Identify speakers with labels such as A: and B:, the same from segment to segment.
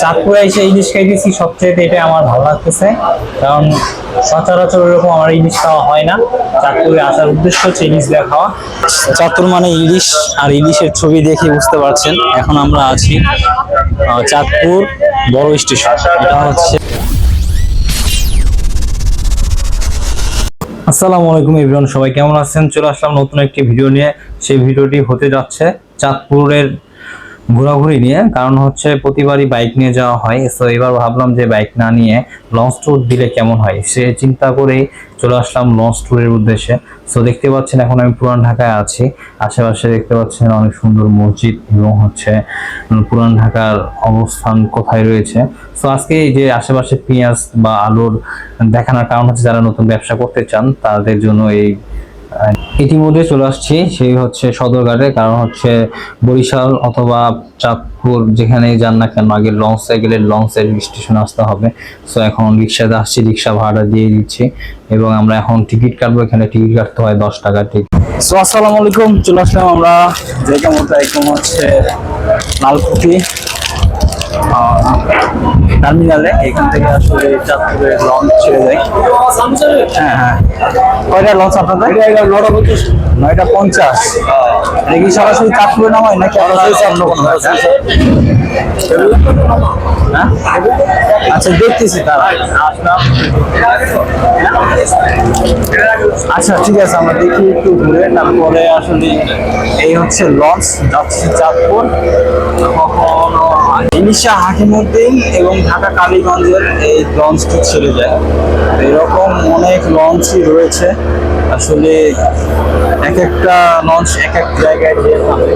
A: চাঁদপুরে এসে ইলিশ খাইতেছি সবচেয়ে এটা আমার ভালো লাগতেছে। কারণ সচরাচর এরকম আমার ইলিশ খাওয়া হয় না। চাঁদপুরে আসার উদ্দেশ্য হচ্ছে ইলিশ দেওয়া খাওয়া। চাঁদপুর মানে ইলিশ আর ইলিশের ছবি দেখে বুঝতে পারছেন। এখন আমরা আছি চাঁদপুর বড় স্টেশন। এটা হচ্ছে আসসালামু আলাইকুম এভরিওয়ান সবাই কেমন আছেন? চলে আসলাম নতুন একটি ভিডিও নিয়ে। সেই ভিডিওটি হতে যাচ্ছে চাঁদপুরের ঘোরাঘুরি নিয়ে, কারণ হচ্ছে প্রতিবারই বাইক নিয়ে যাওয়া হয়। সো এবার ভাবলাম যে বাইক না নিয়ে লঞ্চ ট্যুর দিলে কেমন হয়? সে চিন্তা করেই চলে আসলাম লঞ্চ ট্যুরের উদ্দেশ্যে। সো দেখতে পাচ্ছেন এখন আমি পুরান ঢাকায় আছি। আশেপাশে দেখতে পাচ্ছেন অনেক সুন্দর মসজিদ এবং হচ্ছে পুরান ঢাকার অবস্থান কোথায় রয়েছে। সো আজকে এই যে আশেপাশে পেঁয়াজ বা আলুর দেখানোর কারণ হচ্ছে যারা নতুন ব্যবসা করতে চান, তাদের জন্য এই ইতিমধ্যে চলে আসছি, সেই হচ্ছে সদরঘাটে, কারণ হচ্ছে বরিশাল অথবা চাঁদপুর যেখানেই যান না কেন, আগে লঞ্চে গেলে লঞ্চের স্টেশন আসতে হবে। সো এখন রিক্সাতে আসছি রিক্সা ভাড়া দিয়ে দিচ্ছি এবং আমরা এখন টিকিট কাটবো, এখানে টিকিট কাটতে হয় দশ টাকা টিকিট সো আসসালামু আলাইকুম, চলে আসলাম আমরা জায়গা মতো একদম হচ্ছে লালকুঠি। টার্মিনালে এখান থেকে আসলে চাঁদপুরের লঞ্চ ছেড়ে যায়। হ্যাঁ হ্যাঁ। কয়টা লঞ্চ আপনাদের? নয়টা পঞ্চাশ। নয়টা পঞ্চাশ। কি সরাসরি চাঁদপুরে নামায় নাকি আপনাদের অন্য কোনো জায়গায়? হ্যাঁ। আচ্ছা দেখতেছি তারা। আচ্ছা ঠিক আছে আমরা দেখি একটু ঘুরে। তারপরে আসলে এই হচ্ছে লঞ্চ যাচ্ছে চাঁদপুর। কখনো ইলিশা হাকিমুদ্দিন এবং ঢাকা কালীগঞ্জের এই লঞ্চটি ছেড়ে যায়। এরকম অনেক লঞ্চই রয়েছে। আসলে এক একটা লঞ্চ এক এক জায়গায় যেয়ে থামে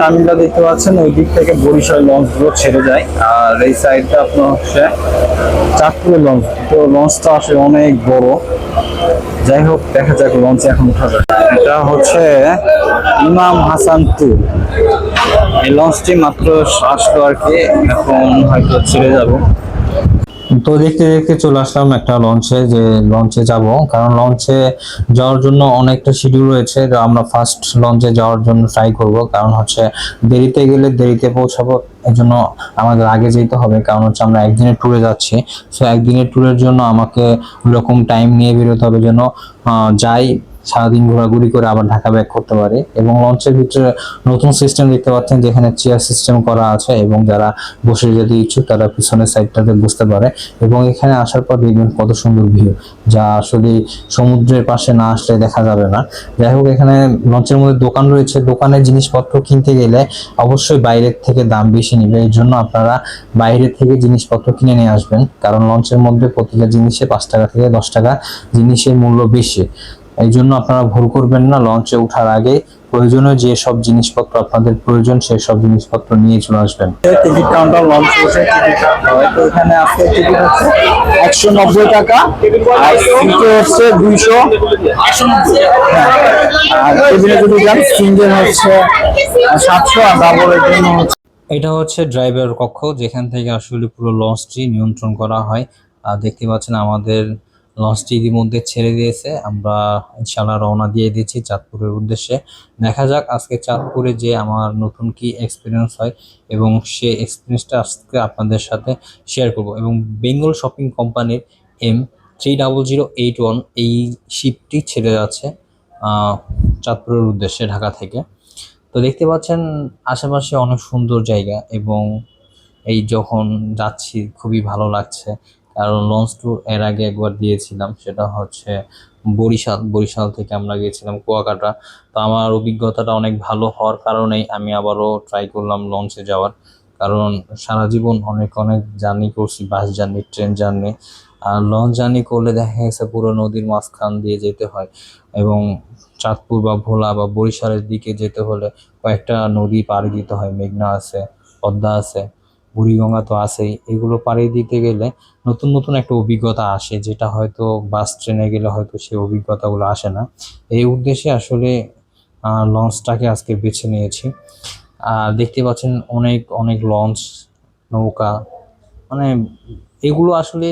A: টার্মিনাল দেখতে পাচ্ছেন, ওই দিক থেকে বরিশাল লঞ্চগুলো ছেড়ে যায়। আর এই সাইডটা আপনার হচ্ছে চাঁদপুরের লঞ্চ। তো লঞ্চটা আসলে অনেক বড়। যাই হোক, দেখা যাক লঞ্চে এখন উঠা যায় এটা হচ্ছে ইমাম হাসান টু এই লঞ্চটি মাত্র আসলো আর কি, এখন হয়তো ছেড়ে যাবে। তো দেখতে দেখতে চলে আসলাম একটা লঞ্চে যে লঞ্চে যাব। কারণ লঞ্চে যাওয়ার জন্য অনেকটা শিডিউল রয়েছে, তো আমরা ফার্স্ট লঞ্চে যাওয়ার জন্য ট্রাই করব। কারণ হচ্ছে দেরিতে গেলে দেরিতে পৌঁছাবো এই জন্য আমাদের আগে যেতে হবে। কারণ হচ্ছে আমরা একদিনের ট্যুরে যাচ্ছি সো একদিনের ট্যুরের জন্য আমাকে ওইরকম টাইম নিয়ে বেরোতে হবে যেন যাই সারাদিন ঘোরাঘুরি করে আবার ঢাকা ব্যাক করতে পারে এবং লঞ্চের ভিতরে নতুন সিস্টেম দেখতে পাচ্ছেন যেখানে চেয়ার সিস্টেম করা আছে এবং যারা বসে যেতে ইচ্ছুক তারা পিছনের সাইডটাতে বসতে পারে এবং এখানে আসার পর দেখবেন কত সুন্দর ভিউ যা আসলে সমুদ্রের পাশে না আসলে দেখা যাবে না। যাই হোক, এখানে লঞ্চের মধ্যে দোকান রয়েছে দোকানের জিনিসপত্র কিনতে গেলে অবশ্যই বাইরের থেকে দাম বেশি নেবে এই জন্য আপনারা বাইরে থেকে জিনিসপত্র কিনে নিয়ে আসবেন, কারণ লঞ্চের মধ্যে প্রতিটা জিনিসে পাঁচ টাকা থেকে দশ টাকা জিনিসের মূল্য বেশি। এই জন্য আপনারা ভুল করবেন না লঞ্চে ওঠার আগে প্রয়োজনীয় যে সব জিনিসপত্র আপনাদের প্রয়োজন সেই সব জিনিসপত্র নিয়ে চলে আসবেন। টিকিট কাউন্টার লঞ্চ বসে টিকিট তো এখানে আজকে টিকিট হচ্ছে একশো নব্বই টাকা আর সিটে হচ্ছে দুইশো। আর টেবিলে যদি যান সিঙ্গেল হচ্ছে সাতশো আর ডাবলের জন্য হচ্ছে এটা হচ্ছে ড্রাইভার কক্ষ যেখান থেকে আসলে পুরো লঞ্চটি নিয়ন্ত্রণ করা হয়। আর দেখতে পাচ্ছেন আমাদের লঞ্চটি ইতিমধ্যে ছেড়ে দিয়েছে। আমরা ইনশাল্লাহ রওনা দিয়ে দিয়েছি চাঁদপুরের উদ্দেশ্যে। দেখা যাক আজকে চাঁদপুরে যে আমার নতুন কি এক্সপিরিয়েন্স হয় এবং সে এক্সপিরিয়েন্সটা আজকে আপনাদের সাথে শেয়ার করব। এবং বেঙ্গল শপিং কোম্পানির M three double zero eight one এই শিপটি ছেড়ে যাচ্ছে চাঁদপুরের উদ্দেশ্যে ঢাকা থেকে। তো দেখতে পাচ্ছেন আশেপাশে অনেক সুন্দর জায়গা এবং এই যখন যাচ্ছি খুবই ভালো লাগছে। কারণ লঞ্চ ট্যুর এর আগে একবার দিয়েছিলাম সেটা হচ্ছে বরিশাল বরিশাল থেকে আমরা গিয়েছিলাম কুয়াকাটা। তো আমার অভিজ্ঞতাটা অনেক ভালো হওয়ার কারণেই আমি আবারও ট্রাই করলাম লঞ্চে যাওয়ার। কারণ সারা জীবন অনেক অনেক জার্নি করছি বাস জার্নি ট্রেন জার্নি আর লঞ্চ জার্নি করলে দেখা গেছে পুরো নদীর মাঝখান দিয়ে যেতে হয় এবং চাঁদপুর বা ভোলা বা বরিশালের দিকে যেতে হলে কয়েকটা নদী পাড়ি দিতে হয়, মেঘনা আছে, পদ্মা আছে। বুড়িগঙ্গা তো আছেই। এগুলো পাড়ি দিতে গেলে নতুন নতুন একটা অভিজ্ঞতা আসে, যেটা হয়তো বাস ট্রেনে গেলে হয়তো সেই অভিজ্ঞতাগুলো আসে না। এই উদ্দেশ্যে আসলে লঞ্চটাকে আজকে বেছে নিয়েছি। আর দেখতে পাচ্ছেন অনেক অনেক লঞ্চ, নৌকা। মানে এগুলো আসলে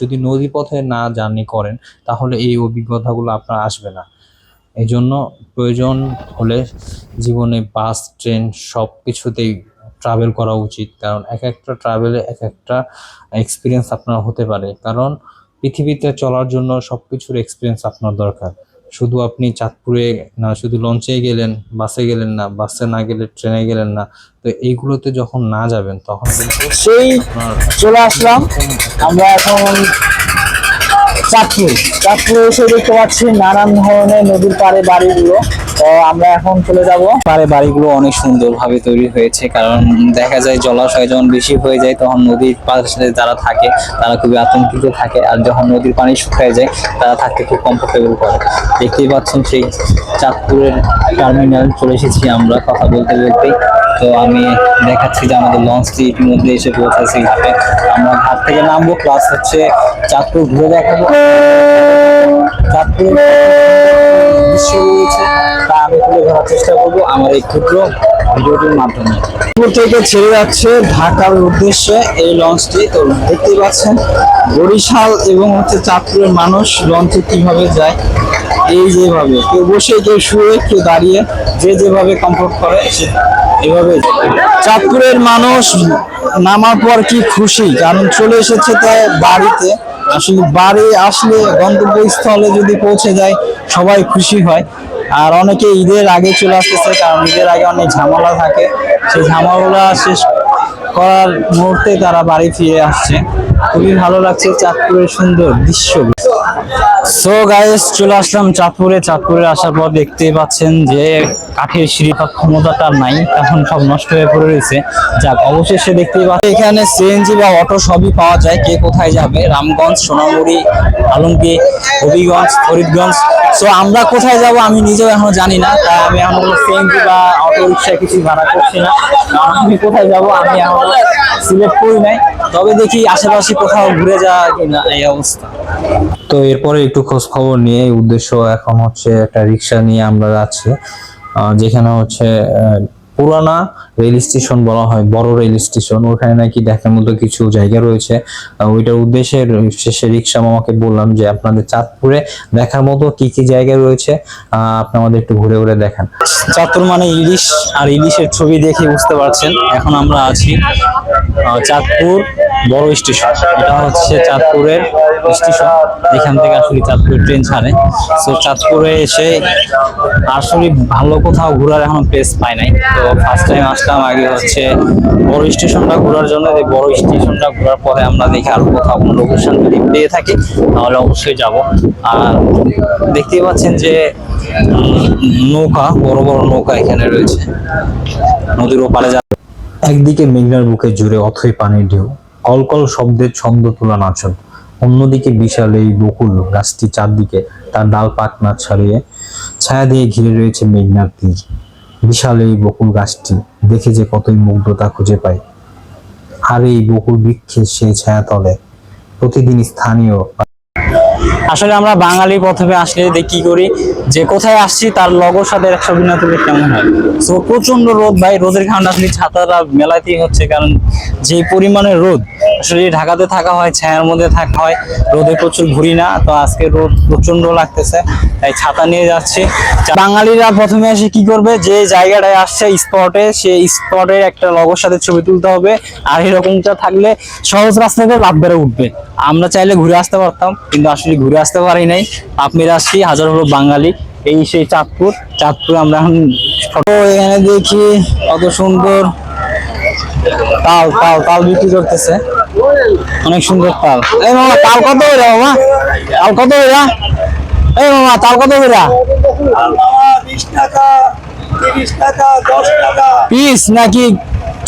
A: যদি নদী পথে না জার্নি করেন, তাহলে এই অভিজ্ঞতাগুলো আপনার আসবে না। এই জন্য প্রয়োজন হলে জীবনে বাস, ট্রেন সব কিছুতেই
B: ট্রাভেল করা উচিত। কারণ এক একটা ট্রাভেলে এক একটা এক্সপিরিয়েন্স আপনার হতে পারে। কারণ পৃথিবীতে চলার জন্য সব কিছুর এক্সপিরিয়েন্স আপনার দরকার। শুধু আপনি চাঁদপুরে না শুধু লঞ্চে গেলেন বাসে গেলেন না বাসে না গেলে ট্রেনে গেলেন না তো এইগুলোতে যখন না যাবেন তখন
A: সেই চলে আসলাম। আমরা এখন চাঁদপুর। চাঁদপুরে এসে দেখতে পাচ্ছি নানান ধরনের নদীর পাড়ে বাড়িগুলো। তো আমরা এখন চলে যাব। পাড়ে বাড়িগুলো অনেক সুন্দরভাবে তৈরি হয়েছে, কারণ দেখা যায় জলাশয় যখন বেশি হয়ে যায়, তখন নদীর পাশে যারা থাকে, তারা খুবই আতঙ্কিত থাকে, আর যখন নদীর পানি শুকিয়ে যায়, তারা থাকতে খুব কমফোর্টেবল করে। দেখতেই পাচ্ছেন সেই চাঁদপুরের টার্মিনাল চলে এসেছি আমরা কথা বলতে বলতেই। তো আমি দেখাচ্ছি যে আমাদের লঞ্চটি ইতিমধ্যে এসে পৌঁছেছি ঘাটে আমরা ঘাট থেকে নামবো প্লাস হচ্ছে চাঁদপুর ঘুরে দেখাবো। চাঁদপুর দৃশ্য রয়েছে। তা আমি তুলে ধরার চেষ্টা করব আমার এই ক্ষুদ্র ভিডিওটির মাধ্যমে। থেকে ছেড়ে যাচ্ছে ঢাকার উদ্দেশ্যে এই লঞ্চটি। তো দেখতেই পাচ্ছেন, বরিশাল এবং হচ্ছে চাঁদপুরের মানুষ লঞ্চে কীভাবে যায়, এই যেভাবে। কেউ বসে, কেউ শুয়ে, কেউ দাঁড়িয়ে, যে যেভাবে কমফোর্ট করে, সে এভাবে চাঁদপুরের মানুষ নামার পর কি খুশি? কারণ চলে এসেছে তাই বাড়িতে। আসলে বাড়ি আসলে গন্তব্যস্থলে যদি পৌঁছে যায়, সবাই খুশি হয়। আর অনেকে ঈদের আগে চলে আসতেছে, কারণ ঈদের আগে অনেক ঝামেলা থাকে। সেই ঝামেলা শেষ করার মুহূর্তে তারা বাড়ি ফিরে আসছে। খুবই ভালো লাগছে চাঁদপুরের সুন্দর দৃশ্য। সো গাইস চলে আসলাম চাঁদপুরে। চাঁদপুরে আসার পর দেখতেই পাচ্ছেন যে কাঠের বা ক্ষমতাটা নাই। এখন সব নষ্ট হয়ে পড়ে রয়েছে। যাক, অবশেষে দেখতেই পাচ্ছি এখানে সিএনজি বা অটো সবই পাওয়া যায়। কে কোথায় যাবে? রামগঞ্জ, সোনামুড়ি, আলমগীর, হবিগঞ্জ, ফরিদগঞ্জ। সো আমরা কোথায় যাব আমি নিজেও এখনও জানি না। তাই আমি এখন সিএনজি বা অটো রিক্সা কিছু ভাড়া করছি না। আমি কোথায় যাব আমি এখন সিলেক্ট করি নাই। তবে দেখি আশেপাশে কোথাও ঘুরে যাওয়া কিনা এই অবস্থা।
B: তো এরপরে একটু খোঁজ খবর নিয়ে উদ্দেশ্য এখন হচ্ছে একটা রিক্সা নিয়ে আমরা যাচ্ছি। যেখানে হচ্ছে পুরানা রেল স্টেশন বলা হয় বড় রেল স্টেশন। ওখানে নাকি দেখার মতো কিছু জায়গা রয়েছে। ওইটার উদ্দেশ্যে শেষে রিক্সা মামাকে বললাম যে আপনাদের চাঁদপুরে দেখার মতো কি কি জায়গা রয়েছে? আহ, আপনি আমাদের একটু ঘুরে ঘুরে দেখান।
A: চাঁদপুর মানে ইলিশ আর ইলিশের ছবি দেখে বুঝতে পারছেন। এখন আমরা আছি চাঁদপুর বড় স্টেশন। এটা হচ্ছে চাঁদপুরের স্টেশন। এখান থেকে আসলে চাঁদপুর ট্রেন ছাড়ে। তো চাঁদপুরে এসে আসলে ভালো কোথাও ঘোরার এখন প্লেস পাই নাই। তো ফার্স্ট টাইম আসলাম আগে হচ্ছে বড় স্টেশনটা ঘোরার জন্য। বড় স্টেশনটা ঘোরার পরে আমরা দেখি আর কোথাও কোনো লোকেশন যদি পেয়ে থাকি, তাহলে অবশ্যই যাব। আর দেখতেই পাচ্ছেন যে নৌকা, বড় বড় নৌকা এখানে রয়েছে। নদীর ওপারে
B: একদিকে মেঘনার বুকে জুড়ে অথই পানির ঢেউ, কলকল শব্দের ছন্দ তোলা নাচন। অন্যদিকে বিশাল এই বকুল গাছটি চারদিকে তার ডাল পাকনা ছাড়িয়ে ছায়া দিয়ে ঘিরে রয়েছে মেঘনার তীর। বিশাল এই বকুল গাছটি দেখে যে কতই মুগ্ধতা খুঁজে পায়। আর এই বকুল বৃক্ষের সেই ছায়া তলে প্রতিদিন স্থানীয়
A: আসলে আমরা বাঙালি প্রথমে আসলে দেখি করি, যে কোথায় আসছি, তার লগর সাথে একশো বিনা তুলে কেমন হয়। তো প্রচণ্ড রোদ ভাই, রোদের কারণে আসলে ছাতাটা মেলাতেই হচ্ছে, কারণ যে পরিমাণে রোদ, আসলে ঢাকাতে থাকা হয়, ছায়ার মধ্যে থাকা হয়, রোদে প্রচুর ঘুরি না, তো আজকে রোদ প্রচণ্ড লাগতেছে, তাই ছাতা নিয়ে যাচ্ছি। বাঙালিরা প্রথমে এসে কি করবে, যে জায়গাটায় আসছে স্পটে সে স্পটের একটা লগর সাথে ছবি তুলতে হবে, আর এরকমটা থাকলে সহজ রাস্তাতে লাভ বেড়ে উঠবে। আমরা চাইলে ঘুরে আসতে পারতাম, কিন্তু আসলে ঘুরে আসতে পারি নাই। আপনারা আসছি হাজার হলো বাঙালি। এই সেই চাঁদপুর। চাঁদপুর আমরা এখন ফটো এখানে দেখি, কত সুন্দর তাল তাল তাল বিক্রি করতেছে। অনেক সুন্দর তাল। এই মামা, তাল কত করে মামা? তাল কত করে? এই মামা, তাল কত
C: টাকা
A: পিস নাকি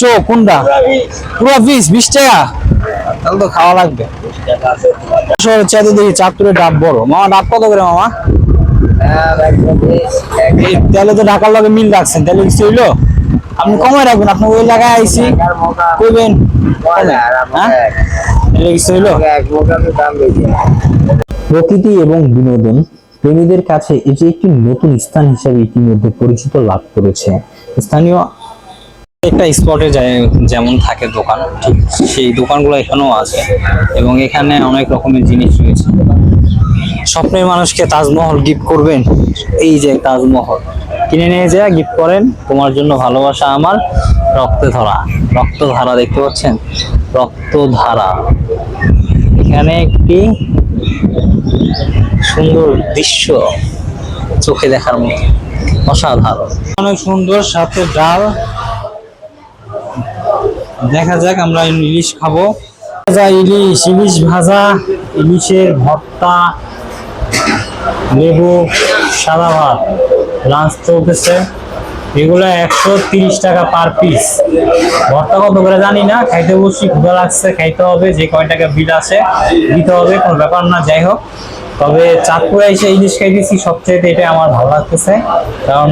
A: চোখ, কোনটা? পুরো পিস, বিশ টাকা। তাহলে তো খাওয়া লাগবে। শহরের ডাব বড়। মামা, ডাব কত করে, মামা? তাহলে তো ঢাকার মিল রাখছেন। তাহলে কিছু হইল? আপনি রাখবেন আপনি ওই জায়গায় আইসি কইবেন হ্যাঁ?
B: প্রকৃতি এবং বিনোদন প্রেমীদের কাছে এটি একটি নতুন স্থান হিসেবে ইতিমধ্যে পরিচিত লাভ করেছে। স্থানীয়
A: একটা স্পটে যেমন থাকে দোকান, ঠিক সেই দোকানগুলো এখানেও আছে এবং এখানে অনেক রকমের জিনিস রয়েছে। স্বপ্নের মানুষকে তাজমহল গিফট করবেন, এই যে তাজমহল। কিনে নিয়ে যায় গিফট করেন, তোমার জন্য ভালোবাসা আমার
B: রক্তধারা রক্তধারা দেখতে পাচ্ছেন? রক্তধারা এখানে একটি সুন্দর দৃশ্য চোখে দেখার মতো, অসাধারণ।
A: অনেক সুন্দর সাথে ডাল দেখা যাক, আমরা ইলিশ খাব। ভাজা ইলিশ ইলিশ ভাজা, ইলিশের ভর্তা, লেবু, সাদা ভাত। লাঞ্চ চলতেছে। এগুলো একশো তিরিশ টাকা পার পিস ভর্তা কত করে জানি না, খাইতে বসছি ক্ষুধা লাগছে, খাইতে হবে, যে কয় টাকা বিল আসে দিতে হবে, কোনো ব্যাপার না, যাই হোক। তবে চাঁদপুরে এসে ইলিশ খাইতেছি সবচেয়ে এটা আমার ভালো লাগতেছে। কারণ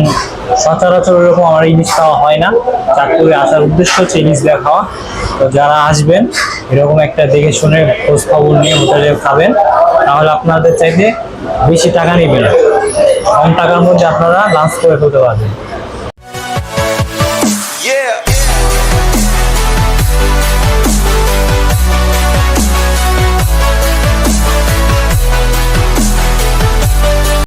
A: সচরাচর ওরকম আমার ইলিশ খাওয়া হয় না। চাঁদপুরে আসার উদ্দেশ্য হচ্ছে ইলিশ দেওয়া খাওয়া। তো যারা আসবেন, এরকম একটা দেখে শুনে খোঁজ খবর নিয়ে হোটেলে খাবেন, তাহলে আপনাদের চাইতে বেশি টাকা নেবে না কম টাকার মধ্যে আপনারা লাঞ্চ করে ফেলতে পারবেন।